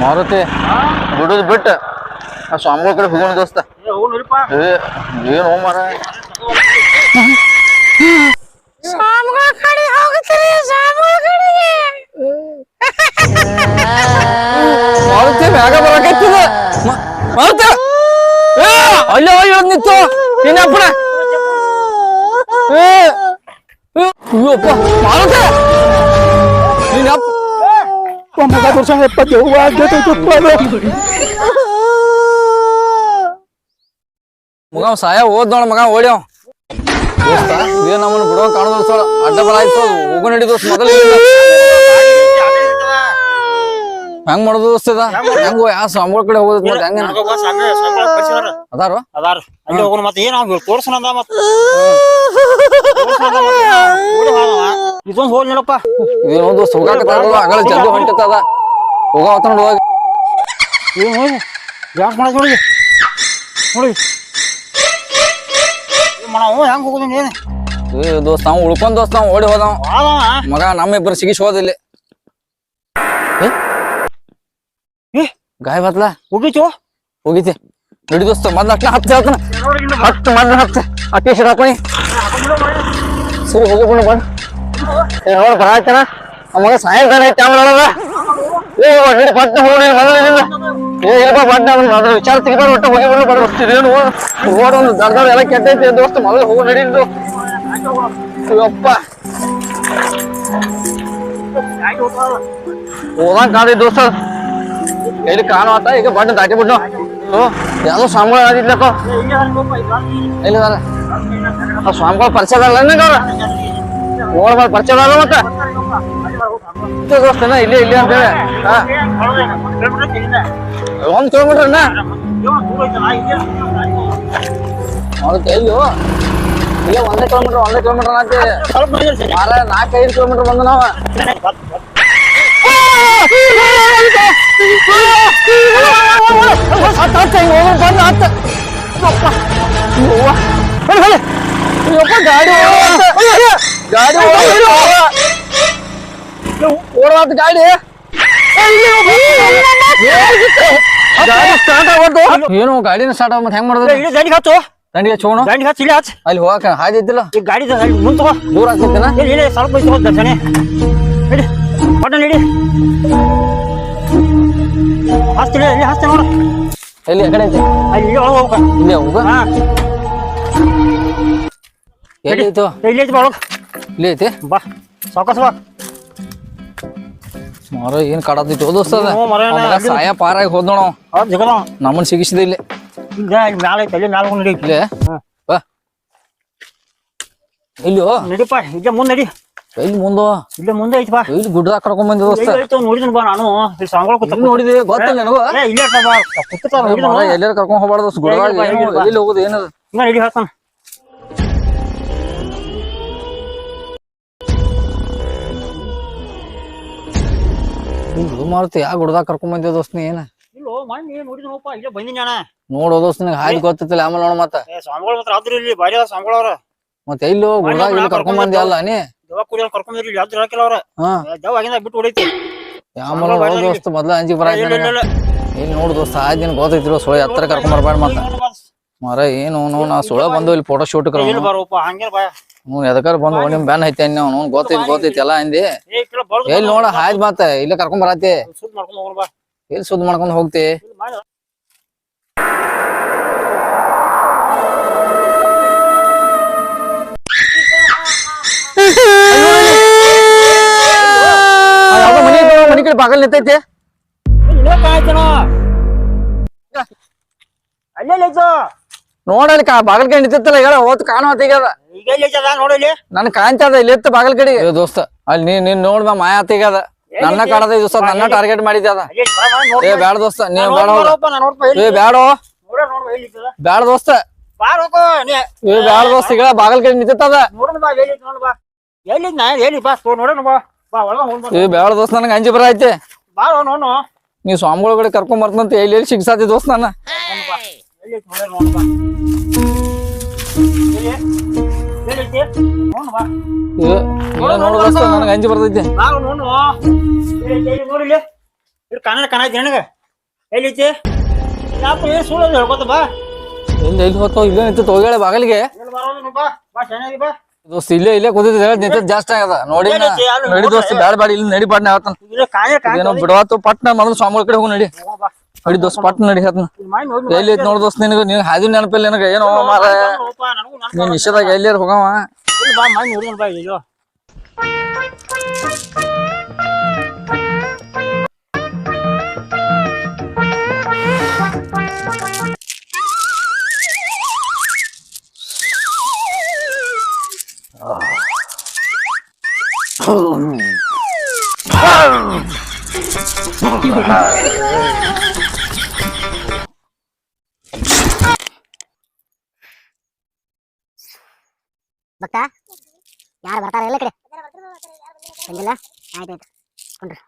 ಮಾರುತಿ ಬಿಡುದು ಬಿಟ್ಟು. ಆ ಸ್ವಾಮಿಗಳ ಕಡೆ ಹೋಗೋಣ ದೋಸ್ತ. ಏ ಏನು ಮಾರ ಸ್ವಾಮಿಗಳ ಕಡೆ ಹೋಗ್ತೀರಿ ಸ್ವಾಮಿಗಳ ಕಡೆಗೆ? ಮಾರುತಿ ಬೇಗ ಬರಕೈತದ ಮಾರುತಿ. ಏ ಅಲ್ಲೇ ಹೋಗಿ ನಿಂತು. ನೀನಪ್ಪಣ ಏ ಅಯ್ಯೋ ಮಾರುತಿ. ಮಗ ತೋರ್ಸಂಗ ಎಪ್ಪತ್ತು ಮಗ ಸಾಯ ಓದ್ ನೋಡ ಮಗ ಓಡ್ಯಾವ ನಮ್ಮನ್ನ ಬಿಡೋ ಕಾಣದ ಅಡ್ಡ ಬಲ ಆಯ್ತು, ಹೋಗೋ ನಡಿ ದೋಸ್ತ ಮೊದಲು ಹೆಂಗ್ ಮಾಡೋದು ದೋಸ್ತ ಇದ? ಹೆಂಗೋ ಯಾವ ಸ್ವಾಮಿಗಳ ಕಡೆ ಹೋಗೋದು ಮತ್ತೆ ಹೆಂಗ ಅದಾರು? ಅದಾರ. ಅಲ್ಲಿ ಹೋಗೋಣ ಮತ್ತೆ. ಏನ್ ಅವ್ನು ತೋರ್ಸಣ ಅಂದ ಮತ್ತ ಇದೊಂದು ಹೋಲ್ ನೋಡಪ್ಪ. ಇದೇನೋ ದೋಸ್ತ ಹೋಗಾಕತ್ತಾರಲ್ಲ ಅಗಳ ಜಲ್ದಿ ಹೊಂಟದ ಹೋಗ ಅವತ್ತ ನೋಡಿ ಹೋಗಿ. ಏನ್ ಹೋಗಿ? ಯಾಕೆ ಮಾಡಕ್ ನೋಡಿ ನೋಡಿ ನಾವು ಹೆಂಗ್ ಹೋಗುದು ಏನ್ ದೋಸ್ತ ನಾವು ಉಳ್ಕೊಂಡ್ ದೋಸ್ತ ಅವ್ನು ಓಡಿ ಹೋದವ. ಮಗ ನಮ್ಮ ಇಬ್ಬರು ಸಿಗಿಸ್ ಹೋದಿಲ್ಲಿ. ಗಾಯ ಬತ್ಲ ಹೋಗಿತ್ತು ಹೋಗಿತಿ ನಡಿ ದೋಸ್ತ, ಮೊದ್ಲು ಅಟ್ಲ ಹತ್ತು ಹೇಳ್ತಾನ ಹತ್ತು ಮೊದ್ಲು ಹತ್ತು. ಅಟ್ಟಿ ಹೆಸರು ಹಾಕೊಳ್ಳಿ ಸರಿ ಹೋಗಿಕೊಂಡು ಬಂದು ಆ ಮಗ ಸಾಯಂಕಾಲ ಐತೆ ಆಮೇಲೆ ಏ ಪಟ್ಟ ಹೋಗಿ ಏ ಇಲ್ಲಪ್ಪ ಪಟ್ಟ ಅವ್ನು ಅದ್ರ ವಿಚಾರ ತಿಳ್ಕೊಂಡು ಒಟ್ಟು ಹೋಗಿ ಬಂದು ಬಡ ಇದೇನು ಓಡ್ ಒಂದು ದೊಡ್ಡ ಎಲ್ಲ ಕೆಟ್ಟೈತಿ. ದೋಸ್ತ, ಮೊದಲು ಹೋಗಿ ನಡೀದು ಅಯ್ಯಪ್ಪ. ಹೋದಂಗ್ ಕಾದಿ ದೋಸ್ತ. ಎಲ್ಲಿ ಕಾಣುವತ್ತ ಈಗ ಬಣ್ಣ ದಾಟಿ ಬಿಡ್ನು ಯಾವ್ದೋ ಸ್ವಾಮಿಗಳು ಆಗಿದ್ಲಕ್ಕ. ಇಲ್ಲ ಆ ಸ್ವಾಮಿಗಳು ಪರಿಚಯ ಅಲ್ಲ ಓಡ್ ಮಾಡಿ ಪರಿಚಯ ಅಲ್ಲ ಮತ್ತೆ? ದೋಸ್ತನ ಇಲ್ಲಿ ಇಲ್ಲಿ ಅಂತೇಳಿ ಒಂದ್ ಕಿಲೋಮೀಟರ್ ಅನ್ನ ಅವ್ರ ಎಲ್ಲಿ ಇಲ್ಲ ಒಂದೇ ಕಿಲೋಮೀಟರ್ ಒಂದೇ ಕಿಲೋಮೀಟರ್ ಅಂತ ನಾಲ್ಕೈದು ಕಿಲೋಮೀಟರ್ ಬಂದ ನಾವ. ಹತ್ತ ಹತ್ತ ಹಿಂಗ್ ಹೋಗೋಣ ಬಂದ ಹತ್ತ ಯಪ್ಪ ಯವ್ವ. ಹೊಡಿ, ಹೊಡಿ. ಯಪ್ಪ ಗಾಡಿ ಓಡಾಡ್ತ. ಗಾಡಿ ಓಡಾಡ್ತ ಗಾಡಿ ಗಾಡಿ ಸ್ಟಾರ್ಟ್ ಆಗೋದು ಏನು ಗಾಡಿನ ಸ್ಟಾರ್ಟ್ ಆಗ ಮತ್ತೆ ಹೆಂಗ್ ಮಾಡೋದು ಇಲ್ಲಿ ದಂಡಿಗೆ ಹಚ್ಚು ದಂಡಿಗೆ ಚೋಣ ದಂಡಿಗೆ ಹಚ್ಚಿ ಇಲ್ಲಿ ಹಚ್ಚ ಅಲ್ಲಿ ಹೋಗಕ ಹಾದಿದ್ದಿಲ್ಲ ಈ ಗಾಡಿ ಮುಂದ್ ದೂರ ಆಗ್ತೈತೆನ ಇಲ್ಲಿ ಸ್ವಲ್ಪ ತಗೋ ದರ್ಶನೆ ನಡಿ. ಬಟನ್ ನಡಿ. ಹಚ್ತೀನಿ ಇಲ್ಲಿ ಹಚ್ತೀನಿ ನೋಡು. ಎಲ್ಲಿ ಆ ಕಡೆ ಐತಿ ಅಲ್ಲಿ ಒಳಗೆ ಹೋಗ್ಬೇಕು ಇಲ್ಲಿ ಹೋಗ ಹಾ. ಎಲ್ಲಿ ಐತು ಇಲ್ಲಿ ಐತಿ ಒಳಗೆ. ಇಲ್ಲಿ ಐತಿ? ಬಾ. ಸಾಕಸ ಬಾ. ಮಾರ ಏನ್ ಕಾಡತೈತಿ ದೋಸ್ತ ಅದ. ಹ್ಞೂ, ಮಾರ್ರೆ, ಆ ಮಗ ಅಲ್ಲಿ- ಸಾಯ ಪಾರಾಗಿ ಹೋದ್ ನೋಡ. ಅವ್ರು ಜಗದ ನಮ್ಮನ್ ಸಿಗಿಸಿದ ಇಲ್ಲಿ. ಈಗ ಮ್ಯಾಲ ಐತಿ ಅಲ್ಲಿ ಮ್ಯಾಲ ಹೋಗಿ ನಡಿ. ಇಲ್ಲೇ? ಹಾ. ಬಾ. ಇಲ್ಲಿ? ಓ ನಡಿಪ್ಪ ಇಲ್ಲೇ ಮುಂದೆ ನಡಿ. ಎಲ್ಲಿ ಮುಂದೆ? ಇಲ್ಲೇ ಮುಂದೆ ಐತಿ ಬಾ. ಇಲ್ಲಿ ಗುಡ್ಡದಾಗ ಕರ್ಕೊಂಡ್ ಬಂದಿ ದೋಸ್ತ ಇಲ್ಲಿ ಬಾ ನಾನು. ಈ ಸಾಂಗಳ ಕೂತ ನೋಡಿದಿ? ಗೊತ್ತಿಲ್ಲ ನನಗೂ. ಇಲ್ಲೇ ಬಾ. ನೋಡಿದನು ಎಲ್ಲಾರ ಕರ್ಕೊಂಡ್ ಹೋಗ್ಬಾರ್ದು? ದೋಸ್ತ ಗುಡ್ಡದಾಗ ಹೋಗೋದು ಏನದು ಇಲ್ಲಿ ಹೋಗುದು? ಏನದ? ನಡಿ ಹೇಳ್ತಾನ ಇಲ್ಲಿ ಮಾರುತಿ ಯಾ ಗುಡ್ಡದಾಗ ಕರ್ಕೊಂಡ್ ಬಂದಿ ದೋಸ್ತ ನೀ ಏನ? ಇಲ್ಲೋ ಮಣ್ಣಿ ನೋಡಿದನಪ್ಪ ಇಲ್ಲೇ ಬಂದಿನಿ ಅಣ್ಣ ನೋಡೋ ದೋಸ್ತ ನಿನಗೆ ಹಾಯ್ದು ಗೊತ್ತಿಲ್ಲ ಆಮೇಲೆ ನೋಡ ಮತ್ತ. ಸ್ವಾಮಿಗಳು ಮಾತ್ರ ಆದ್ರೂ ಇಲ್ಲಿ ಬಾರಿ ಅದ ಸ್ವಾಮಿಗಳು ಅವ್ರ ಮತ್ತೆ ಎಲ್ಲಿ ಗುಡ್ಡದಾಗ ಇಲ್ಲಿ ಕರ್ಕೊಂಡ್ ಬಂದಿ ಅಲ್ಲ ನೀ? ಯಾವ್ದು ಅವ್ರ. ಹಾ. ದವ ಬಿಟ್ಟು ಹೊಡೈತಿ. ದೋಸ್ತ ಮೊದ್ಲ ಅಂಜಿ ಇಲ್ಲ ಇಲ್ಲ ಇಲ್ಲ ಇಲ್ಲಿ. ನೋಡು ದೋಸ್ತ ಆ ದಿನ ಗೊತ್ತೈತಿರೋ ಸುಳ್ಳು ಹತ್ರ ಕರ್ಕೊಂಡ್ ಬರ್ಬೇಡ ಮತ್ತ. ಮಾರ ಏನು ನೋ ನಾ ಸುಳ್ಳ ಬಂದು ಇಲ್ಲಿ ಫೋಟೋ ಶೂಟ್ ಇಲ್ಲಿ ಬರೋಪ್ಪ ಹಂಗೇನ ಬಾ ಬಂದು ನಿಮ್ ಬ್ಯಾನ್ ಐತೆ ಅವ್ನು. ಗೊತ್ತೈತಿ ಗೊತ್ತೈತಿ ಎಲ್ಲ ಅಂದಿ. ಏ ಕಿಲ ಬರೋದು ಎಲ್ಲಿ ನೋಡ ಹಾಯ್ ಇಲ್ಲೇ ಕರ್ಕೊಂಡ್ ಬರತಿ. ಸುದ್ ಮಾಡ್ಕೊಂಡು ಬಾ. ಸುದ್ದಿ ಮಾಡ್ಕೊಂಡ್ ಹೋಗ್ತಿ? ಇಲ್ಲಿ ಮಾಡಿ. ಕಡೆ ಬಾಗಲ್ ನಿಂತೈತಿ? ನೋಡಲಿ ಬಾಗಲ್ ಕಡೆ ನಿಂತಿತ್ತಲ್ಲ ಹೇಳ ಎಲ್ಲಿ ಐತದ ನೋಡಲಿ ನನ್ ಕಾಣ್ತದ ಇಲ್ಲಿ ಇತ್ತು ಬಾಗಲ್ ಕಡೆ ದೋಸ್ತ ಅಲ್ಲಿ ನೀನ್ ನೀನ್ ನೋಡ್ ಬಾ ಮಾಯ ಈಗ ನನ್ನ ಕಾಣದ ಇದು ದೋಸ್ತ ನನ್ನ ಟಾರ್ಗೆಟ್ ಮಾಡಿದ್ದೆ ಅದ? ನೋಡ್ ಏ ಬ್ಯಾಡ ದೋಸ್ತ ನೀ ಬ್ಯಾಡ ಏ ಬ್ಯಾಡೋ ಬ್ಯಾಡ ದೋಸ್ತ. ಬ್ಯಾಡ ದೋಸ್ತ ಈಗ ಬಾಗಲ್ ಕಡೆ ನಿಂತಿತ್ತದ ಎಲ್ಲಿ ನಾ ಹೇಳಿ ಬಾ ನೋಡೋಣ ಬಾ. ಏ ಬ್ಯಾಡ ದೋಸ್ತ ನನಗೆ ಅಂಜಿ ಬರ ಐತೆ. ನೀ ಸ್ವಾಮಿಗಳ ಕಡೆ ಕರ್ಕೊಂಡ್ ಬರ್ತಂತ ಎಲ್ಲಿ ಎಲ್ಲಿ ಸಿಗ್ಸಾತಿ ದೋಸ್ತ ನನ್ನ ನೋಡು ದೋಸ್ತ ನನಗೆ ಅಂಜಿ ಬರ್ತೈತಿ. ಕನ್ನಡ ಕಾಣೈತಿ ನನಗೆ? ಎಲ್ಲಿತಿ ಯಾಕೆ ಏನು ಸುಳ್ಳು ಹೇಳ್ಕೊತ ಬಾ. ಎಲ್ಲಿ ಎಲ್ಲಿ ಹೋಗ್ತಾವ ಇಲ್ಲೇ ನಿಂತು ಬಾಗಲಿಗೆ. ಬಾ ಚೆನ್ನಾಗಿ ಬಾ. ದೋಸ್ತ ಇಲ್ಲೇ ಇಲ್ಲೇ ನಿಂತದ್ ಜಾಸ್ತಿ ಆಗದ ನೋಡಿ ನಡಿ ದೋಸ್ತ ಬ್ಯಾಡ ಬ್ಯಾಡ ಇಲ್ಲಿ ನಡಿ ಪಾಟ್ನ ಹೇಳ್ತಾನ. ಏನೋ ಬಿಡವಾತು ಪಟ್ನ ಮೊದಲು ಸ್ವಾಮಿಗಳ ಕಡೆ ಹೋಗಿ ನಡಿ. ನಡಿ ದೋಸ್ತ ಪಟ್ನ ನಡಿ ಹೇಳ್ತಾನ. ಎಲ್ಲಿ ಐತಿ ನೋಡಿ ದೋಸ್ತ ನಿನಗ ನೀನ್ ಹಾದಿ ನೆನಪಿಲ್ಲ ನಿನಗ ಏನೋ ಮಾರ ನೀನ್ ನಿಶ್ಚಯದಾಗ ಎಲ್ಲಿಯಾರ ಹೋಗವ? ಭಕ್ತ ಯಾರು ಬರ್ತಾರ ಎಲ್ಲ ಕಡೆ ಬಂದಿಲ್ಲ ಆಯ್ತು ಆಯ್ತು ಕೊಂಡ್ರಿ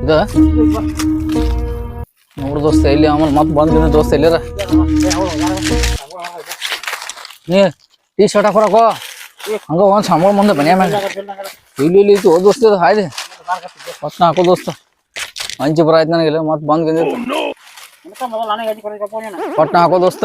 ಇದೆ ನೋಡು ದೋಸ್ತ ಇಲ್ಲಿ ಆಮೇಲೆ ಮತ್ ಬಂದಿನ ದೋಸ್ತ ಎಲ್ಲಿರ ನೀ ಟೀ ಶರ್ಟ್ ಹಾಕೊಳಕೋ ಹಂಗ ಒಂದ್ ಸಂಬಳ ಮುಂದೆ ಮನೆ ಮ್ಯಾಗ ಇಲ್ಲಿ ಇಲ್ಲಿ ಇತ್ತು ದೋಸ್ತ ಇದು ಹಾಯ್ದೆ ಪಟ್ನ ಹಾಕೋ ದೋಸ್ತ ಬಂದ್ ಬಂದಿತ್ತು ಮೊದಲು ನನಗೆ ನೀನು ಪಟ್ನ ಹಾಕೋ ದೋಸ್ತ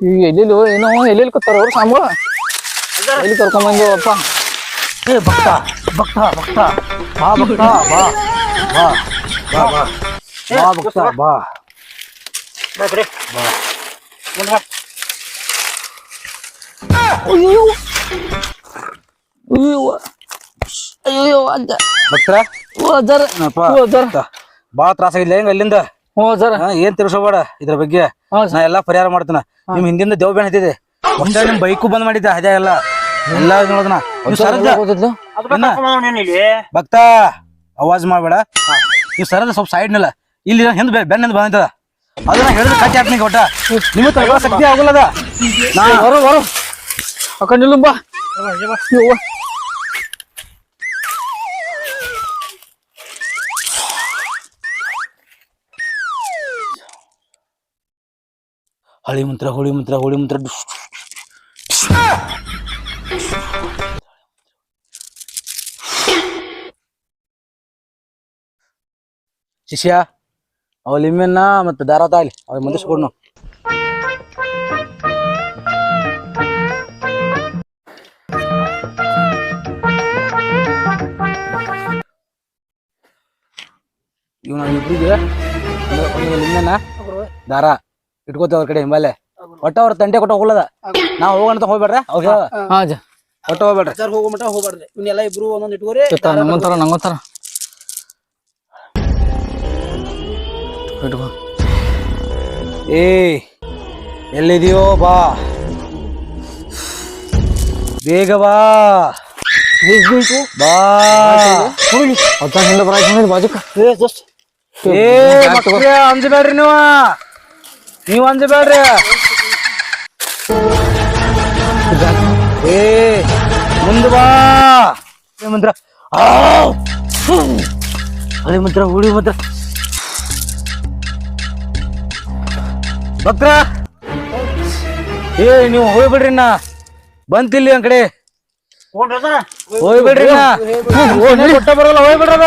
ಈ ಕಡೆ ಮುಂದೆ ಆದ್ಮೇಲೆ ಸಾಮಾನು ಬರ್ನು ಈ ಕಡೆ ಬಾ ಹಿಂಗ ಈ ಎಲ್ಲೆಲ್ಲಿ ಏನೋ ಎಲ್ಲೆಲ್ಲಿ ಕೂತಾರ ಅವ್ರು ಸಂಬಳ ಎಲ್ಲಿ ಕರ್ಕೊಂಬಂದಿವಪ್ಪ ಏ ಭಕ್ತ ಭಕ್ತ ಭಕ್ತ. ಬಾ ಭಕ್ತ ಬಾ. ಬಾ ಬಾ ಬಾ. ಬಾ ಭಕ್ತ ಬಾ. ಬಾ ಈ ಕಡೆ ಬಾ. ಮುಂದೆ ಬಾ ಅಯ್ಯೋ. ಅಯ್ಯೋ. ಅಯ್ಯೋ ಅಜ್ಜ. ಭಕ್ತರ? ಓ ಅಜ್ಜಾರ. ಏನಪ್ಪ? ಓ ಅಜ್ಜಾರ. ಬಾಳ ತ್ರಾಸ ಆಗಿಲ್ಲ ಹೆಂಗ ಅಲ್ಲಿಂದ? ಹ್ಞೂ ಹಾ, ಏನ್ ತಿರ್ಸೋಬೇಡ ಇದ್ರ ಬಗ್ಗೆ. ನಾ ಎಲ್ಲಾ ಪರಿಹಾರ ಮಾಡ್ತೀನ. ನಿಮ್ ಹಿಂದಿಂದ ದೇವ್ ಬೆಣ್ಣ ಹತ್ತಿದೆ. ಒಂದ ನಿಮ್ ಬೈಕು ಬಂದ್ ಮಾಡಿದ್ದೆ ಅದೇ ಎಲ್ಲ ಎಲ್ಲ ನೋಡದನ ಭಕ್ತ ಅವಾಜ್ ಮಾಡ್ಬೇಡ. ನೀವು ಸರದ ಸ್ವಲ್ಪ ಸೈಡ್ ನಲ್ಲ. ಇಲ್ಲಿ ಹಿಂದ್ ಬೆನ್ ಬೆನ್ನ ಹಿಂದ್ ಬಂದ ಅದನ್ನ ಹೇಳಿದ್ರೆ ಕಟ್ಟಿ ಹಾಕ್ತೀನಿ ಕೊಟ್ಟ ನಿಮ್ಮ ತಗೊಳ್ಳೋ ಶಕ್ತಿ ಆಗಲ್ಲದ? ನಾ ಹೊರ ಹೊರ ಅಕ್ಕ ನಿಲ್ಲು ಹಳಿ ಮಂತ್ರ ಹುಳಿ ಮಂತ್ರ ಹುಳಿ ಮಂತ್ರ ಡುಸ್. ಶಿಷ್ಯ ಅವ ಲಿಂಬೆನ್ನ ಮತ್ತೆ ದಾರ ತಾಲಿ ಅವ್ ಮುಂದಿಸ್ಕೊಡ್ನು ಇವ್ ನಾವ್ ಇಬ್ರಿಗೆ ಒಂದು ಒಂದು ಲಿಂಬೆನ್ನ ದಾರ ಇಟ್ಕೋತ ಅವ್ರ ಕಡೆ ಹಿಂಬಾಲೆ. ಒಟ್ಟ ಅವ್ರ ತಂಟೆ ಕೊಟ್ಟ ಹೋಗ್ಲದ? ನಾವ್ ಹೋಗೋಣ ಹೋಗ್ಬೇಡ್ರ? ಅವ್ರ ಒಟ್ಟ ಹೋಗ್ಬೇಡ್ರಿ. ಸರ್ ಹೋಗೋ ಮಟ ಹೋಗ್ಬಾರ್ದು ಇವನ್ನೆಲ್ಲ ಇಬ್ರು ಒಂದೊಂದು ಇಟ್ಕೋರಿ. ಇಟ್ಕೋ. ಏ ಎಲ್ಲಿದೆಯೋ ಬಾ. ಬೇಗ ಬಾ. ಬಾ. ಹಿಂದೆ ಬರಾಯ್ತು ಬಾಜುಕ. ಏ ಅಂಜಬೇಡ್ರಿ ನೀವು. ನೀವ್ ಅಂಜಬೇಡ್ರಿ ಏ ಮುಂದ ಬಾ. ಹಳೆ ಮಂತ್ರ! ಹಳೆ ಮಂತ್ರ ಹುಳಿ ಮಂತ್ರ ಏ ನೀವು ಹೋಗ್ಬಿಡ್ರಿ ನಾ ಬಂತಿಲ್ಲಿ ಆ ಕಡೆ. ಹೋಗಿ ಹೋಗ್ಬಿಡ್ರಿ ನಾ ಕೊಟ್ಟ ಬರಲ್ಲ ಹೋಗ್ಬಿಡ್ರದ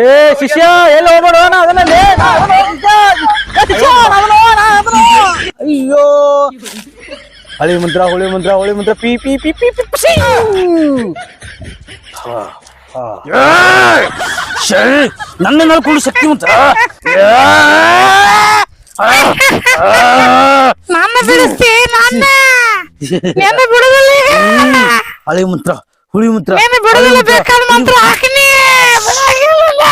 ಏ ಶಿಷ್ಯ ಎಲ್ಲಿ ಹೋಗ್ಬೇಡ ನಾ ಅದನ್ನ ಲೇ, ನಾ ಅದನ್ನ ಹೋಗ್ತಿದ್ದೆ. ಏ ಶಿಷ್ಯ, ನಾ ಅದನ್ನ ಹೋಗ್, ನಾ ಅದನ್ನ ಹೋಗ್. ಅಯ್ಯೋ ಹಳಿ ಮಂತ್ರ ಹುಳಿ ಮಂತ್ರ ಹುಳಿ ಮಂತ್ರ ಪಿ ಪಿ ಪಿ ಪಿ ಪಿ ಪಸಿ. ಹಾ, ಹಾ. ಏಯ್! ಶೈ, ನನ್ನ ಮೇಲೆ ಕೂಡು ಶಕ್ತಿವಂತ ನನ್ನ ಬಿಡಿಸ್ತಿ ನನ್ನ ನೆನ್ನೆ ಬಿಡುದಿಲ್ಲ ಈಗ. ಹಳಿ ಮಂತ್ರ ಹುಳಿ ಮಂತ್ರ. ನೆನ್ನೆ ಬಿಡುದಿಲ್ಲ ಬೇಕಾದ ಮಂತ್ರ ಹಾಕಿನಿ. ಬಿಡಂಗಿಲ್ಲ.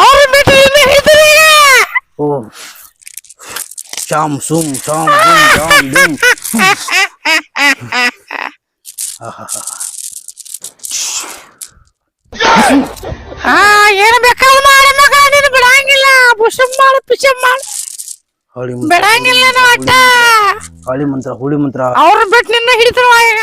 ಅವ್ರ ಬಿಟ್ಟು ಇನ್ನು ಹಿಡಿದ್ರಿ ಓ. ಶಾಮ್ ಸುಮ್ ಶಾಮ್ ಸುಮ್ ಶಾಮ್ ದುಮ್. ಹಾ ಏನು ಬೇಕಾದ ಮಾಡಿ ಮಗ ನೀನು ಬಿಡಂಗಿಲ್ಲ. ಬುಷಮ್ ಮಾಡು ಪಿಶಮ್ ಮಾಡು. ಹಳಿ ಮಂತ್ರ ಬಿಡಂಗಿಲ್ಲ ನಾವು ಅಟ್ಟ ಹಳಿ ಮಂತ್ರ ಹುಳಿ ಮಂತ್ರ. ಅವ್ರನ್ನ ಬಿಟ್ಟು ನಿನ್ನ ಹಿಡಿದ್ರು ಈಗ